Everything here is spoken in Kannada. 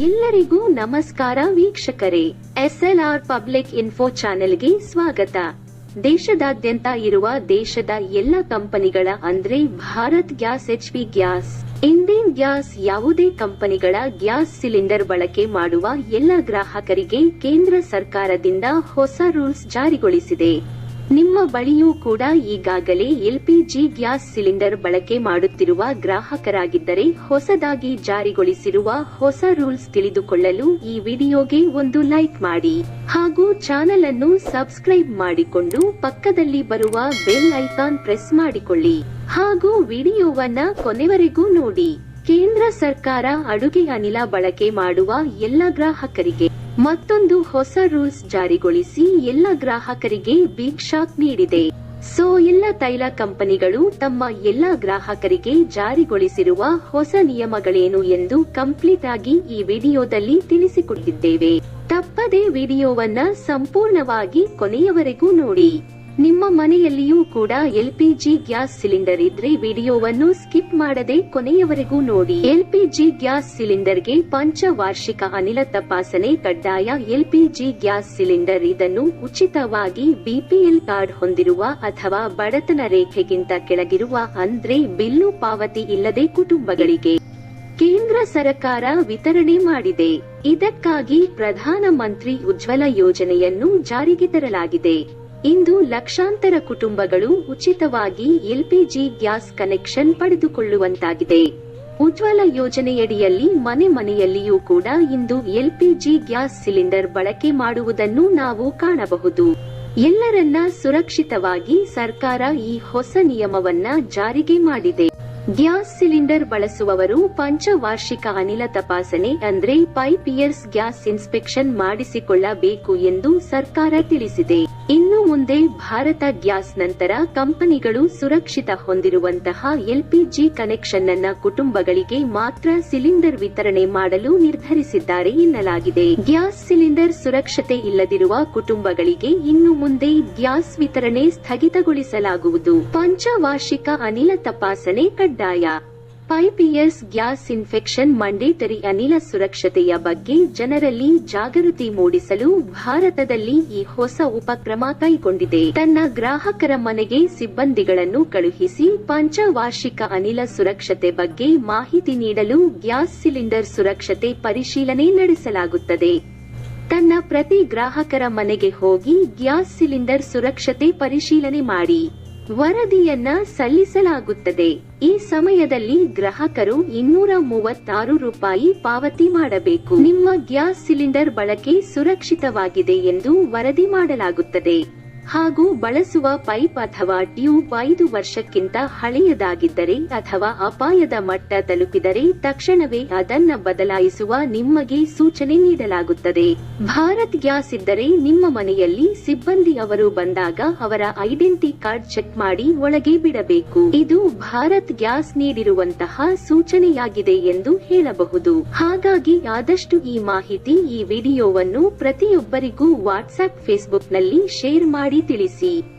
ಎಲ್ಲರಿಗೂ ನಮಸ್ಕಾರ ವೀಕ್ಷಕರೇ. ಎಸ್ಎಲ್ಆರ್ ಪಬ್ಲಿಕ್ ಇನ್ಫೋ ಚಾನೆಲ್ಗೆ ಸ್ವಾಗತ. ದೇಶದಾದ್ಯಂತ ಇರುವ ದೇಶದ ಎಲ್ಲ ಕಂಪನಿಗಳ ಅಂದ್ರೆ Bharat gas HP gas. Indian gas ಯಾವುದೇ ಕಂಪನಿಗಳ ಗ್ಯಾಸ್ ಸಿಲಿಂಡರ್ ಬಳಕೆ ಮಾಡುವ ಎಲ್ಲ ಗ್ರಾಹಕರಿಗೆ ಕೇಂದ್ರ ಸರ್ಕಾರದಿಂದ ಹೊಸ ರೂಲ್ಸ್ ಜಾರಿಗೊಳಿಸಿದೆ. ನಿಮ್ಮ ಬಳಿಯೂ ಕೂಡ ಈಗಾಗಲೇ ಎಲ್ಪಿಜಿ ಗ್ಯಾಸ್ ಸಿಲಿಂಡರ್ ಬಳಕೆ ಮಾಡುತ್ತಿರುವ ಗ್ರಾಹಕರಾಗಿದ್ದರೆ ಹೊಸದಾಗಿ ಜಾರಿಗೊಳಿಸಿರುವ ಹೊಸ ರೂಲ್ಸ್ ತಿಳಿದುಕೊಳ್ಳಲು ಈ ವಿಡಿಯೋಗೆ ಒಂದು ಲೈಕ್ ಮಾಡಿ ಹಾಗೂ ಚಾನೆಲ್ ಅನ್ನು ಸಬ್ಸ್ಕ್ರೈಬ್ ಮಾಡಿಕೊಂಡು ಪಕ್ಕದಲ್ಲಿ ಬರುವ ಬೆಲ್ ಐಕಾನ್ ಪ್ರೆಸ್ ಮಾಡಿಕೊಳ್ಳಿ ಹಾಗೂ ವಿಡಿಯೋವನ್ನ ಕೊನೆವರೆಗೂ ನೋಡಿ ಕೇಂದ್ರ ಸರ್ಕಾರ ಅಡುಗೆ ಅನಿಲ ಬಳಕೆ ಮಾಡುವ ಎಲ್ಲ ಗ್ರಾಹಕರಿಗೆ ಮತ್ತೊಂದು ಹೊಸ ರೂಲ್ಸ್ ಜಾರಿಗೊಳಿಸಿ ಎಲ್ಲ ಗ್ರಾಹಕರಿಗೆ ಬಿಗ್ ಶಾಕ್ ನೀಡಿದೆ. ಸೊ, ಎಲ್ಲ ತೈಲ ಕಂಪನಿಗಳು ತಮ್ಮ ಎಲ್ಲ ಗ್ರಾಹಕರಿಗೆ ಜಾರಿಗೊಳಿಸಿರುವ ಹೊಸ ನಿಯಮಗಳೇನು ಎಂದು ಕಂಪ್ಲೀಟ್ ಆಗಿ ಈ ವಿಡಿಯೋದಲ್ಲಿ ತಿಳಿಸಿಕೊಟ್ಟಿದ್ದೇವೆ. ತಪ್ಪದೆ ವಿಡಿಯೋವನ್ನ ಸಂಪೂರ್ಣವಾಗಿ ಕೊನೆಯವರೆಗೂ ನೋಡಿ. ನಿಮ್ಮ ಮನೆಯಲ್ಲಿಯೂ ಕೂಡ ಎಲ್ಪಿಜಿ ಗ್ಯಾಸ್ ಸಿಲಿಂಡರ್ ಇದ್ರೆ ವಿಡಿಯೋವನ್ನು ಸ್ಕಿಪ್ ಮಾಡದೆ ಕೊನೆಯವರೆಗೂ ನೋಡಿ. ಎಲ್ಪಿಜಿ ಗ್ಯಾಸ್ ಸಿಲಿಂಡರ್ಗೆ ಪಂಚವಾರ್ಷಿಕ ಅನಿಲ ತಪಾಸಣೆ ಕಡ್ಡಾಯ ಎಲ್ಪಿಜಿ ಗ್ಯಾಸ್ ಸಿಲಿಂಡರ್ ಇದನ್ನು ಉಚಿತವಾಗಿ ಬಿಪಿಎಲ್ ಕಾರ್ಡ್ ಹೊಂದಿರುವ ಅಥವಾ ಬಡತನ ರೇಖೆಗಿಂತ ಕೆಳಗಿರುವ ಅಂದ್ರೆ ಬಿಲ್ಲು ಪಾವತಿ ಇಲ್ಲದೆ ಕುಟುಂಬಗಳಿಗೆ ಕೇಂದ್ರ ಸರ್ಕಾರ ವಿತರಣೆ ಮಾಡಿದೆ. ಇದಕ್ಕಾಗಿ ಪ್ರಧಾನಮಂತ್ರಿ ಉಜ್ವಲ ಯೋಜನೆಯನ್ನು ಜಾರಿಗೆ ತರಲಾಗಿದೆ. ಇಂದು ಲಕ್ಷಾಂತರ ಕುಟುಂಬಗಳು ಉಚಿತವಾಗಿ ಎಲ್ಪಿಜಿ ಗ್ಯಾಸ್ ಕನೆಕ್ಷನ್ ಪಡೆದುಕೊಳ್ಳುವಂತಾಗಿದೆ. ಉಜ್ವಲ ಯೋಜನೆಯಡಿಯಲ್ಲಿ ಮನೆ ಮನೆಯಲ್ಲಿಯೂ ಕೂಡ ಇಂದು ಎಲ್ಪಿಜಿ ಗ್ಯಾಸ್ ಸಿಲಿಂಡರ್ ಬಳಕೆ ಮಾಡುವುದನ್ನು ನಾವು ಕಾಣಬಹುದು. ಎಲ್ಲರನ್ನ ಸುರಕ್ಷಿತವಾಗಿ ಸರ್ಕಾರ ಈ ಹೊಸ ನಿಯಮವನ್ನ ಜಾರಿಗೆ ಮಾಡಿದೆ. ಗ್ಯಾಸ್ ಸಿಲಿಂಡರ್ ಬಳಸುವವರು ಪಂಚವಾರ್ಷಿಕ ಅನಿಲ ತಪಾಸಣೆ ಅಂದ್ರೆ ಪೈಪಿಯರ್ಸ್ ಗ್ಯಾಸ್ ಇನ್ಸ್ಪೆಕ್ಷನ್ ಮಾಡಿಸಿಕೊಳ್ಳಬೇಕು ಎಂದು ಸರ್ಕಾರ ತಿಳಿಸಿದೆ. ಇನ್ನು ಮುಂದೆ ಭಾರತ ಗ್ಯಾಸ್ ನಂತರ ಕಂಪನಿಗಳು ಸುರಕ್ಷಿತ ಹೊಂದಿರುವಂತಹ ಎಲ್ಪಿಜಿ ಕನೆಕ್ಷನ್ ಅನ್ನ ಕುಟುಂಬಗಳಿಗೆ ಮಾತ್ರ ಸಿಲಿಂಡರ್ ವಿತರಣೆ ಮಾಡಲು ನಿರ್ಧರಿಸಿದ್ದಾರೆ ಎನ್ನಲಾಗಿದೆ. ಗ್ಯಾಸ್ ಸಿಲಿಂಡರ್ ಸುರಕ್ಷತೆ ಇಲ್ಲದಿರುವ ಕುಟುಂಬಗಳಿಗೆ ಇನ್ನು ಮುಂದೆ ಗ್ಯಾಸ್ ವಿತರಣೆ ಸ್ಥಗಿತಗೊಳಿಸಲಾಗುವುದು. ಪಂಚವಾರ್ಷಿಕ ಅನಿಲ ತಪಾಸಣೆ ಕಡ್ಡಾಯ pipe pipes gas infection mandatory ಅನಿಲ ಸುರಕ್ಷತೆಯ ಬಗ್ಗೆ ಜನರಲ್ಲಿ ಜಾಗೃತಿ ಮೂಡಿಸಲು ಭಾರತದಲ್ಲಿ ಈ ಹೊಸ ಉಪಕ್ರಮ ಕೈಗೊಂಡಿದೆ. ತನ್ನ ಗ್ರಾಹಕರ ಮನೆಗೆ ಸಿಬ್ಬಂದಿಗಳನ್ನು ಕಳುಹಿಸಿ ಪಂಚವಾರ್ಷಿಕ ಅನಿಲ ಸುರಕ್ಷತೆ ಬಗ್ಗೆ ಮಾಹಿತಿ ನೀಡಲು ಗ್ಯಾಸ್ ಸಿಲಿಂಡರ್ ಸುರಕ್ಷತೆ ಪರಿಶೀಲನೆ ನಡೆಸಲಾಗುತ್ತದೆ. ತನ್ನ ಪ್ರತಿ ಗ್ರಾಹಕರ ಮನೆಗೆ ಹೋಗಿ ಗ್ಯಾಸ್ ಸಿಲಿಂಡರ್ ಸುರಕ್ಷತೆ ಪರಿಶೀಲನೆ ಮಾಡಿ. ವರದಿಯನ್ನ ಸಲ್ಲಿಸಲಾಗುತ್ತದೆ. ಈ ಸಮಯದಲ್ಲಿ ಗ್ರಾಹಕರು ಇನ್ನೂರ ಮೂವತ್ತಾರು ರೂಪಾಯಿ ಪಾವತಿ ಮಾಡಬೇಕು. ನಿಮ್ಮ ಗ್ಯಾಸ್ ಸಿಲಿಂಡರ್ ಬಳಕೆ ಸುರಕ್ಷಿತವಾಗಿದೆ ಎಂದು ವರದಿ ಮಾಡಲಾಗುತ್ತದೆ. ಹಾಗೂ ಬಳಸುವ ಪೈಪ್ ಅಥವಾ ಟ್ಯೂಬ್ ಐದು ವರ್ಷಕ್ಕಿಂತ ಹಳೆಯದಾಗಿದ್ದರೆ ಅಥವಾ ಅಪಾಯದ ಮಟ್ಟ ತಲುಪಿದರೆ ತಕ್ಷಣವೇ ಅದನ್ನ ಬದಲಾಯಿಸುವ ನಿಮಗೆ ಸೂಚನೆ ನೀಡಲಾಗುತ್ತದೆ. ಭಾರತ್ ಗ್ಯಾಸ್ ಇದ್ದರೆ ನಿಮ್ಮ ಮನೆಯಲ್ಲಿ ಸಿಬ್ಬಂದಿ ಅವರು ಬಂದಾಗ ಅವರ ಐಡೆಂಟಿ ಕಾರ್ಡ್ ಚೆಕ್ ಮಾಡಿ ಒಳಗೆ ಬಿಡಬೇಕು. ಇದು ಭಾರತ್ ಗ್ಯಾಸ್ ನೀಡಿರುವಂತಹ ಸೂಚನೆಯಾಗಿದೆ ಎಂದು ಹೇಳಬಹುದು. ಹಾಗಾಗಿ ಆದಷ್ಟು ಈ ಮಾಹಿತಿ ಈ ವಿಡಿಯೋವನ್ನು ಪ್ರತಿಯೊಬ್ಬರಿಗೂ ವಾಟ್ಸ್ಆಪ್ ಫೇಸ್ಬುಕ್ನಲ್ಲಿ ಶೇರ್ ಮಾಡಿ. ತಿಳಿಸಿ.